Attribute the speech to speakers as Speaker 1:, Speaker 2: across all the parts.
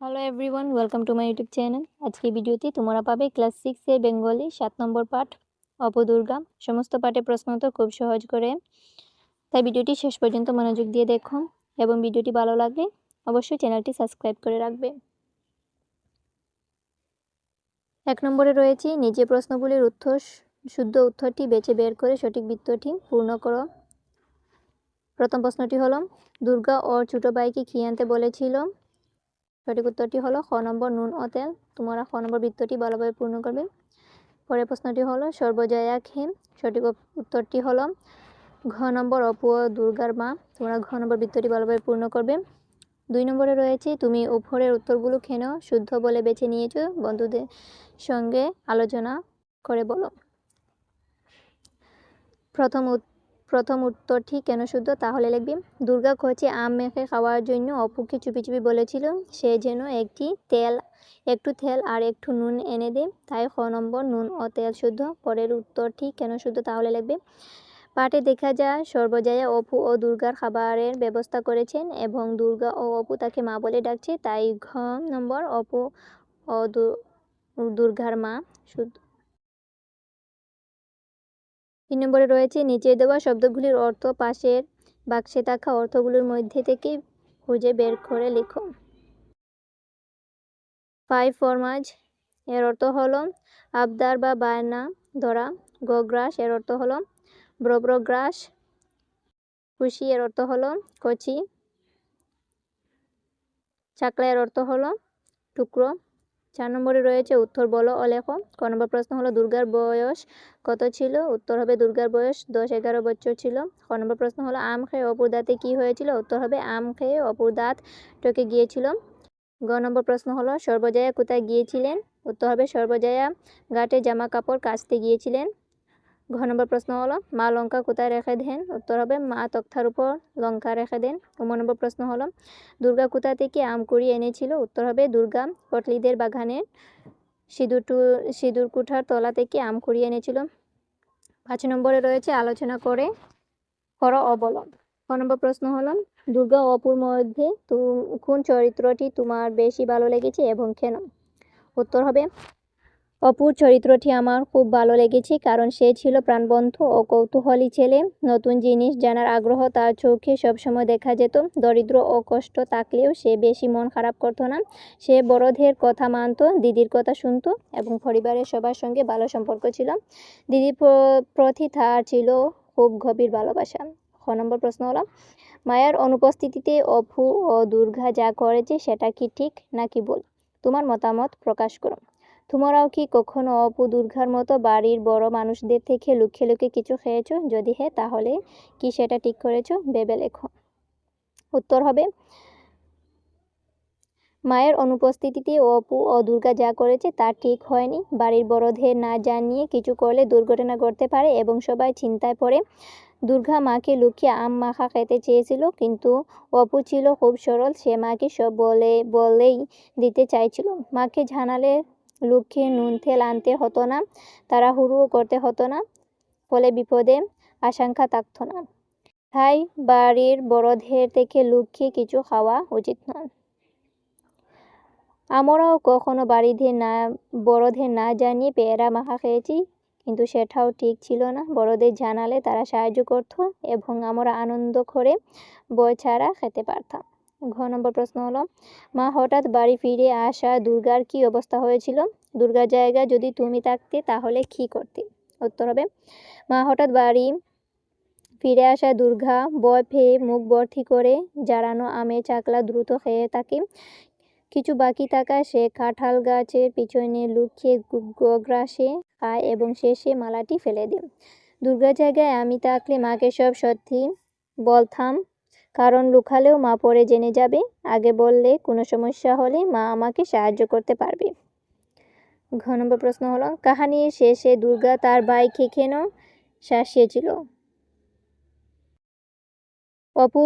Speaker 1: Hello everyone welcome to my YouTube channel আজকে ভিডিওতে তোমরা পাবে ক্লাস সিক্সের বেঙ্গলি সাত নম্বর পাঠ, অপদুর্গা। সমস্ত পাঠে প্রশ্ন উত্তর খুব সহজ করে। তাই ভিডিওটি শেষ পর্যন্ত মনোযোগ দিয়ে দেখো এবং ভিডিওটি ভালো লাগলে অবশ্যই চ্যানেলটি সাবস্ক্রাইব করে রাখবে। এক নম্বরে রয়েছে নিচে প্রশ্নগুলির উত্তর, শুদ্ধ উত্তরটি বেছে বের করে সঠিক বৃত্তটি পূর্ণ করো। প্রথম প্রশ্নটি হলো, দুর্গা ওর ছোটো ভাইকে খেয়ে আনতে বলেছিল? সঠিক উত্তরটি হলো, খ নম্বর নুন ও তেল। তোমরা খ নম্বর বৃত্তটি ভালোভাবে পূর্ণ করবে। পরের প্রশ্নটি হলো সর্বজয়া খেম সঠিক উত্তরটি হলো, ঘ নম্বর অপু দুর্গার মা। তোমরা ঘ নম্বর বৃত্তটি ভালোভাবে পূর্ণ করবে। দুই নম্বরে রয়েছে, তুমি উপরের উত্তরগুলো কেন শুদ্ধ বলে বেছে নিয়েছো, বন্ধুদের সঙ্গে আলোচনা করে বলো। প্রথম প্রথম উত্তরটি কেন শুদ্ধ? তাহলে লিখবি, দুর্গা খোঁচে আম মেখে খাওয়ার জন্য অপুকে চুপি চুপি বলেছিল, সে যেন একটি তেল, একটু তেল আর একটু নুন এনে দে। তাই খ নম্বর, নুন ও তেল শুদ্ধ। পরের উত্তরটি কেন শুদ্ধ? তাহলে লিখবে, পাঠে দেখা যায়, সর্বজয়া অপু ও দুর্গার খাবারের ব্যবস্থা করেছেন এবং দুর্গা ও অপু তাকে মা বলে ডাকছে। তাই ঘ নম্বর, অপু ও দুর্গার মা শুদ্ধ তিন নম্বরে রয়েছে, নিচে দেওয়া শব্দগুলির অর্থ পাশের বাক্সে থাকা অর্থগুলোর মধ্যে থেকে খুঁজে বের করে লিখো। ফাইভ ফরমাজ, এর অর্থ হলো আবদার বা বায়না ধরা। গোগ্রাস, এর অর্থ হলো ব্রব্রগ্রাস খুশি এর অর্থ হলো কচি। চাকলা, এর অর্থ হলো টুকরো। চার নম্বরে রয়েছে, উত্তর বলো অলেখ। লেখো ক নম্বর প্রশ্ন হলো, দুর্গার বয়স কত ছিল? উত্তর হবে, দুর্গার বয়স দশ এগারো বছর ছিল। ক নম্বর প্রশ্ন হলো, আম খেয়ে অপুর দাঁতে কী হয়েছিল? উত্তর হবে, আম খেয়ে অপুর দাঁত টকে গিয়েছিল। গ নম্বর প্রশ্ন হলো, সর্বজয়া কোথায় গিয়েছিলেন? উত্তর হবে, সর্বজয়া ঘাটে জামা কাপড় কাচতে গিয়েছিলেন। ঘ নম্বর প্রশ্ন হলো, মা লঙ্কা কোথায় রেখে দেন উত্তর হবে, মা তক্তার উপর লঙ্কা রেখে দেন উম নম্বর প্রশ্ন হলো দুর্গা কোথা থেকে আম কুড়ি এনেছিল? উত্তর হবে দুর্গা পটলিদের বাগানের সিঁদুর সিঁদুর কুঠার তলা থেকে আম কুড়িয়ে এনেছিল? পাঁচ নম্বরে রয়েছে, আলোচনা করে করো অবলম্ব। ক নম্বর প্রশ্ন হলো, দুর্গা অপুর মধ্যে তু, কোন চরিত্রটি তোমার বেশি ভালো লেগেছে এবং কেন? উত্তর হবে অপুর চরিত্রটি আমার খুব ভালো লেগেছে, কারণ সে ছিল প্রাণবন্ত ও কৌতূহলী ছেলে। নতুন জিনিস জানার আগ্রহ তার চোখে সবসময় দেখা যেত। দরিদ্র ও কষ্ট থাকলেও সে বেশি মন খারাপ করতো না। সে বড়দের কথা মানত, দিদির কথা শুনতো এবং পরিবারের সবার সঙ্গে ভালো সম্পর্ক ছিল। দিদির প্রতি তার ছিল খুব গভীর ভালোবাসা। খ নম্বর প্রশ্ন হলো, মায়ের অনুপস্থিতিতে অপু ও দুর্গা যা করেছে সেটা কি ঠিক নাকি বল তোমার মতামত প্রকাশ করো। তোমরাও কি কখনো অপু দুর্গার মতো বাড়ির বড় মানুষদের থেকে লুকিয়ে লুকিয়ে কিছু খেয়েছো? যদি হ্যাঁ তাহলে কি সেটা ঠিক করেছ? ভেবে লেখো। উত্তর হবে, মায়ের অনুপস্থিতিতে অপু ও দুর্গা যা করেছে তা ঠিক হয়নি। বাড়ির বড়দের না জানিয়ে কিছু করলে দুর্ঘটনা ঘটতে পারে এবং সবাই চিন্তায় পড়ে। দুর্গা মাকে লুকিয়ে আম মাখা খেতে চেয়েছিল, কিন্তু অপু ছিল খুব সরল। সে মাকে সব বলে, বলেই দিতে চাইছিল। মাকে জানালে লুকিয়ে নুন তেল আনতে হতো না তাড়াহুড়ো করতে হতো না, ফলে বিপদে আশঙ্কা থাকতো না। তাই বাড়ির বড়দের থেকে লুকিয়ে কিছু খাওয়া উচিত নয় আমরাও কখনো বাড়িতে না, বড়দের না জানিয়ে পেয়ারা মাখা খেয়েছি, কিন্তু সেটাও ঠিক ছিল না। বড়দের জানালে তারা সাহায্য করত এবং আমরা আনন্দ করে বই ছাড়া খেতে পারতাম। ঘ নম্বর প্রশ্ন হলো, মা হঠাৎ বাড়ি ফিরে আসা দুর্গার কি অবস্থা হয়েছিল? দুর্গার জায়গায় যদি তুমি থাকতে তাহলে কি করতে? উত্তর হবে, মা হঠাৎ বাড়ি ফিরে আসা দুর্গা বয় পেয়ে মুখ ভর্তি করে জারানো আমে চাকলা দ্রুত খেয়ে থাকে। কিছু বাকি থাকা সে কাঁঠাল গাছের পিছনে লুকিয়ে গ্রাসে খায় এবং শেষে মালাটি ফেলে দেয়। দুর্গা জায়গায় আমি থাকলে মাকে সব সত্যি বলতাম কারণ লুকালেও মা পরে জেনে যাবে। আগে বললে কোনো সমস্যা হলে মা আমাকে সাহায্য করতে পারবে। ঘ নম্বর প্রশ্ন হলো কাহানির শেষে দুর্গা তার ভাইকে কেন শাসিয়েছিল? অপু,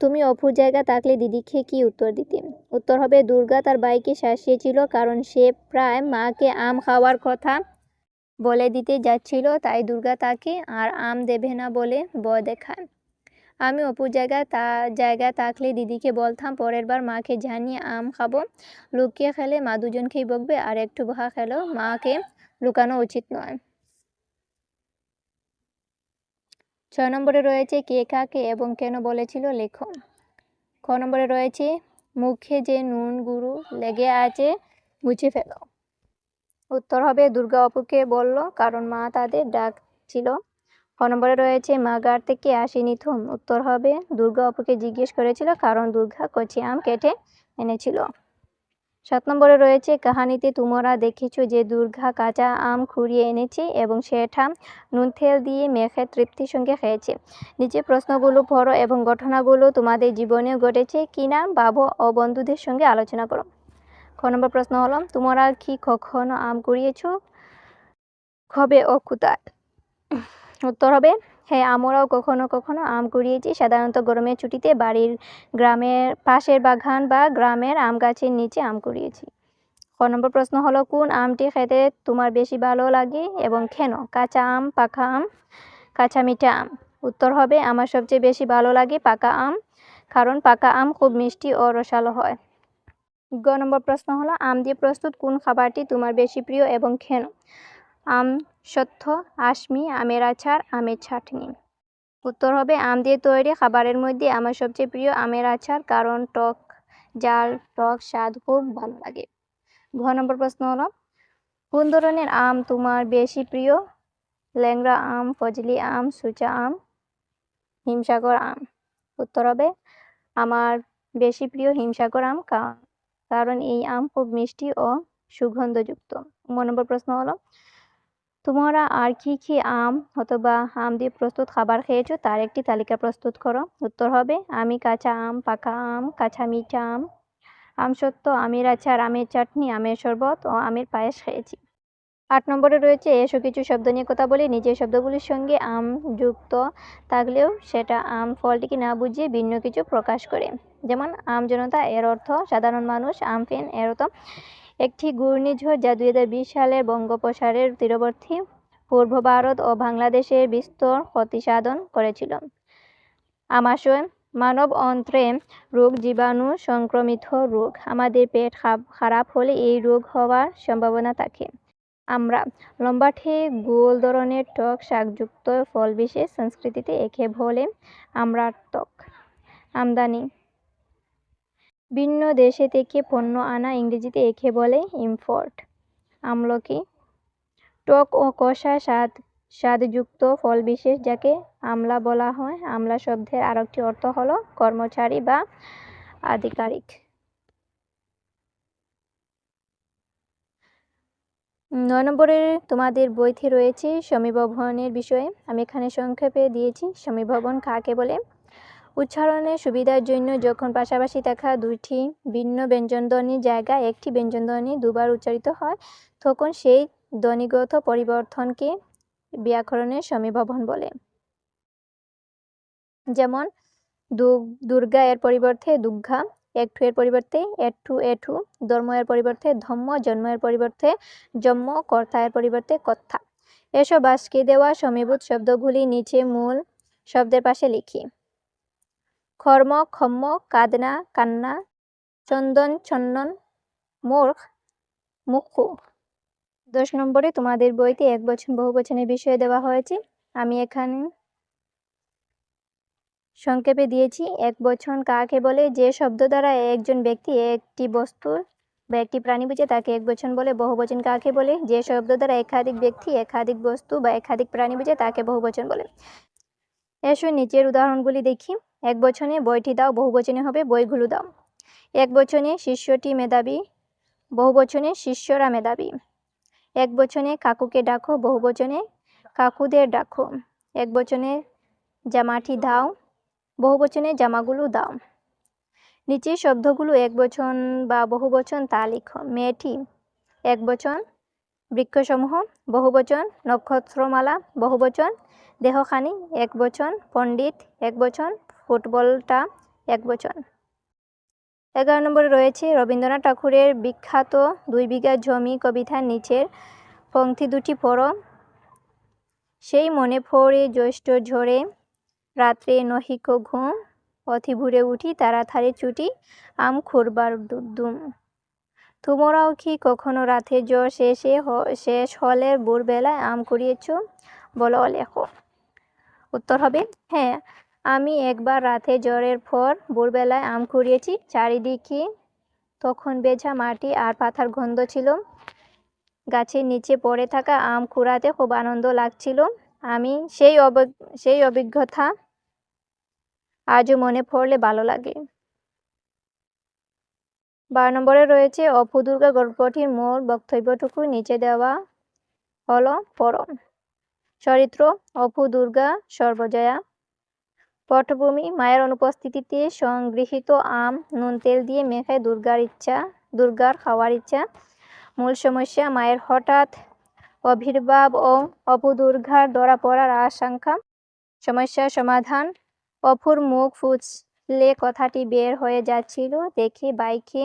Speaker 1: তুমি অপুর জায়গা থাকলে দিদিকে কি উত্তর দিতে? উত্তর হবে, দুর্গা তার ভাইকে শাসিয়েছিল কারণ সে প্রায় মাকে আম খাওয়ার কথা বলে দিতে যাচ্ছিল, তাই দুর্গা তাকে আর আম দেবে না বলে ব দেখায়। আমি অপুর জায়গায় তা জায়গায় থাকলে দিদিকে বলতাম, পরের বার মাকে জানিয়ে আম খাব। লুকিয়ে খেলে মা দুজনকেই বকবে, আর একটু বহা খেলেও মাকে লুকানো উচিত নয়। ছয় নম্বরে রয়েছে কে কাকে এবং কেন বলেছিল লেখো। খ নম্বরে রয়েছে, মুখে যে নুন গুরু লেগে আছে, মুছে ফেলো। উত্তর হবে, দুর্গা অপুকে বলল, কারণ মা তাদের ডাকছিল। খ নম্বরে রয়েছে, মা গার থেকে আসেনি থুম। উত্তর হবে, দুর্গা অপুকে জিজ্ঞেস করেছিল, কারণ দুর্গা কচি আম কেটে এনেছিল। সাত নম্বরে রয়েছে, কাহানিতে তোমরা দেখেছ যে দুর্গা কাঁচা আম খুঁড়িয়ে এনেছে এবং সেটা নুন তেল দিয়ে মেখে তৃপ্তির সঙ্গে খেয়েছে। নিচে প্রশ্নগুলো পড়ো এবং ঘটনাগুলো তোমাদের জীবনে ঘটেছে কিনা ভাবো ও বন্ধুদের সঙ্গে আলোচনা করো। খ নম্বর প্রশ্ন হলো, তোমরা কি কখনো আম কুড়িয়েছো? কবে ও কোথায়? উত্তর হবে হ্যাঁ আমরাও কখনো কখনো আম কুড়িয়েছি। সাধারণত গরমের ছুটিতে বাড়ির গ্রামের পাশের বাগান বা গ্রামের আম গাছের নিচে আম কুড়িয়েছি। ক নম্বর প্রশ্ন হলো, কোন আমটি খেতে তোমার বেশি ভালো লাগে এবং কেন? কাঁচা আম, পাকা আম, কাঁচা মিঠা আম। উত্তর হবে, আমার সবচেয়ে বেশি ভালো লাগে পাকা আম, কারণ পাকা আম খুব মিষ্টি ও রসালো হয়। গ নম্বর প্রশ্ন হলো, আম দিয়ে প্রস্তুত কোন খাবারটি তোমার বেশি প্রিয় এবং কেন? আম সত্য, আশমি, আমের আচার, আমের চাটনি। উত্তর হবে আম দিয়ে তৈরি খাবারের মধ্যে আমার সবচেয়ে প্রিয় আমের আচার, কারণ টক, জাল, টক স্বাদ খুব ভালো লাগে। ঘ নম্বর প্রশ্ন হলো, কোন ধরনের আম তোমার বেশি প্রিয়? ল্যাংড়া আম, ফজলি আম সুচা আম, হিমসাগর আম। উত্তর হবে, আমার বেশি প্রিয় হিমসাগর আম কারণ এই আম খুব মিষ্টি ও সুগন্ধযুক্ত। ম নম্বর প্রশ্ন হলো তোমরা আর কি কি আম অথবা আম দিয়ে প্রস্তুত খাবার খেয়েছো, তার একটি তালিকা প্রস্তুত করো। উত্তর হবে, আমি কাঁচা আম, পাকা আম, কাঁচা মিঠা আম আম সত্য আমের আচার, আমের চাটনি, আমের শরবত ও আমের পায়েস খেয়েছি। আট নম্বরে রয়েছে এসব কিছু শব্দ নিয়ে কথা বলি। নিজের শব্দগুলির সঙ্গে আম যুক্ত থাকলেও সেটা আম ফলটিকে না বুঝিয়ে ভিন্ন কিছু প্রকাশ করে। যেমন আম জনতা এর অর্থ সাধারণ মানুষ, আম ফেন এর অর্থ একটি ঘূর্ণিঝড় যা দুই হাজার বিশ সালের বঙ্গোপসাগরের তীরবর্তী পূর্ব ভারত ও বাংলাদেশের বিস্তর ক্ষতি সাধন করেছিল। আমাশয় মানব অন্ত্রে রোগ জীবাণু সংক্রমিত রোগ। আমাদের পেট খারাপ হলে এই রোগ হওয়ার সম্ভাবনা থাকে। আমরা লম্বাটে গোল ধরনের টক শাকযুক্ত ফল বিশেষ সংস্কৃতিতে একে বলে আমরা টক আমদানি ভিন্ন দেশে থেকে পণ্য আনা ইংরেজিতে একে বলে ইম্পোর্ট আমলকি, টক ও কষা স্বাদ, স্বাদযুক্ত ফল বিশেষ যাকে আমলা বলা হয়। আমলা শব্দের আরেকটি অর্থ হলো কর্মচারী বা আধিকারিক। নয় নম্বরে তোমাদের বইতে রয়েছে সমীভবনের বিষয়ে। আমি এখানে সংক্ষেপে দিয়েছি। সমীভবন কাকে বলে? উচ্চারণের সুবিধার জন্য যখন পাশাপাশি থাকা দুইটি ভিন্ন ব্যঞ্জনধ্বনির জায়গায় একটি ব্যঞ্জনধ্বনি দুবার উচ্চারিত হয়, তখন সেই ধ্বনিগত পরিবর্তনকে ব্যাকরণের সমীভবন বলে। যেমন দুর্গা এর পরিবর্তে দুর্গা একটু এর পরিবর্তে এটু এটু, ধর্ম এর পরিবর্তে ধম্ম, জন্ম এর পরিবর্তে জন্ম কর্তা এর পরিবর্তে কথা এসব আজকে দেওয়া সমীভূত শব্দগুলি নিচে মূল শব্দের পাশে লিখি। কর্ম ক্ষম্য কাদনা, কান্না, চন্দন চন্দন, মূর্খ মুখু দশ নম্বরে তোমাদের বইতে এক বছর বহু বচনের বিষয়ে দেওয়া হয়েছে। আমি এখানে সংক্ষেপে দিয়েছি। এক বচন কাকে বলে? যে শব্দ দ্বারা একজন ব্যক্তি একটি বস্তু বা একটি প্রাণী বুঝে, তাকে এক বচন বলে বহু বচন কাকে বলে? যে শব্দ দ্বারা একাধিক ব্যক্তি একাধিক বস্তু বা একাধিক প্রাণী বুঝে, তাকে বহু বচন বলে। এসো নিচের উদাহরণগুলি দেখি। এক বচনে বইটি দাও বহু বচনে হবে বইগুলো দাও। এক বচনে শিষ্যটি মেধাবী বহু বচনে শিষ্যরা মেধাবী। এক বচনে কাকুকে ডাকো বহু বচনে কাকুদের ডাকো। এক বচনে জামাটি দাও বহু বচনে জামাগুলো দাও। নিচের শব্দগুলো এক বচন বা বহু বচন তা লিখো। মেয়েটি, এক বচন বৃক্ষসমূহ বহু বচন নক্ষত্রমালা বহু বচন দেহখানি, এক বচন পণ্ডিত, এক বচন ফুটবলটা এক বচন। এগারো নম্বরে রয়েছে রবীন্দ্রনাথ ঠাকুরের বিখ্যাত দুই বিঘা জমি কবিতার নিচের পংক্তি দুটি পড়ো। সেই মনে পড়ে জ্যৈষ্ঠ ঝরে রাত্রে নহিক ঘুম অতি ভোরে উঠি তাড়াতাড়ি ছুটি, আম খুঁড়বার দুম তোমরাও কি কখনো রাতে জ্বর শেষে শেষ হলে ভোরবেলায় আম কুড়িয়েছ? বলো লেখো। উত্তর হবে হ্যাঁ আমি একবার রাতে জ্বরের পর ভোরবেলায় আম কুড়িয়েছি চারিদিকে তখন বেঝা মাটি আর পাথার গন্ধ ছিল। গাছের নিচে পড়ে থাকা আম কুড়াতে খুব আনন্দ লাগছিল। আমি সেই অব, সেই অভিজ্ঞতা আজও মনে পড়লে ভালো লাগে। বারো নম্বরে রয়েছে অপু দুর্গা গল্পটির মূল বক্তব্যটুকু। নিচে দেওয়া হলো পরম। চরিত্র অপু দুর্গা সর্বজয়া। পটভূমি মায়ের অনুপস্থিতিতে সংগৃহীত আম, নুন তেল দিয়ে মেখে দুর্গার ইচ্ছা, দুর্গার খাওয়ার ইচ্ছা। মূল সমস্যা, মায়ের হঠাৎ অভির্ভাব ও অপু দুর্গার ধরা পড়ার আশঙ্কা। সমস্যার সমাধান অপুর মুখ ফুচলে কথাটি বের হয়ে যাচ্ছিল দেখে বাইকে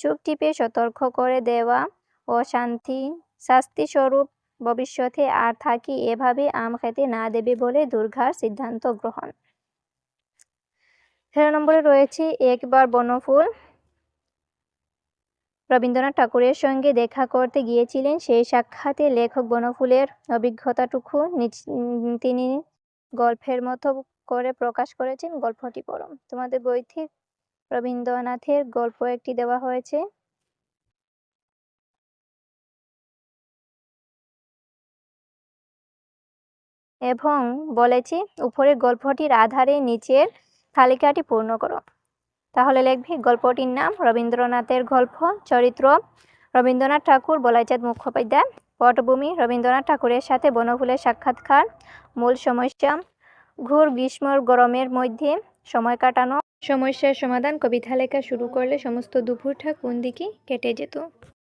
Speaker 1: চোখ টিপে সতর্ক করে দেওয়া ও শান্তি শাস্তিস্বরূপ ভবিষ্যতে আর থাকি এভাবে আম খেতে না দেবে বলে দুর্গার সিদ্ধান্ত গ্রহণ। তেরো নম্বরে রয়েছে, একবার বনফুল। রবীন্দ্রনাথ ঠাকুরের সঙ্গে দেখা করতে গিয়েছিলেন, সেই সাক্ষাতে লেখক বনফুলের অভিজ্ঞতাটুকু তিনি গল্পের মতো করে প্রকাশ করেছেন, গল্পটি পড়ো তোমাদের বইতে রবীন্দ্রনাথের গল্প একটি দেওয়া হয়েছে। এবং বলেছি, উপরের গল্পটির আধারে নিচের তালিকাটি পূর্ণ করো। তাহলে লিখবি, গল্পটির নাম রবীন্দ্রনাথের গল্প, চরিত্র রবীন্দ্রনাথ ঠাকুর, বলাইচাঁদ মুখোপাধ্যায়, পটভূমি রবীন্দ্রনাথ ঠাকুরের সাথে বনফুলের সাক্ষাৎকার, মূল সমস্যা ঘুর গ্রীষ্মর গরমের মধ্যে সময় কাটানো, সমস্যার সমাধান, কবিতা লেখা শুরু করলে সমস্ত দুপুরটা কোন দিকে কেটে যেত?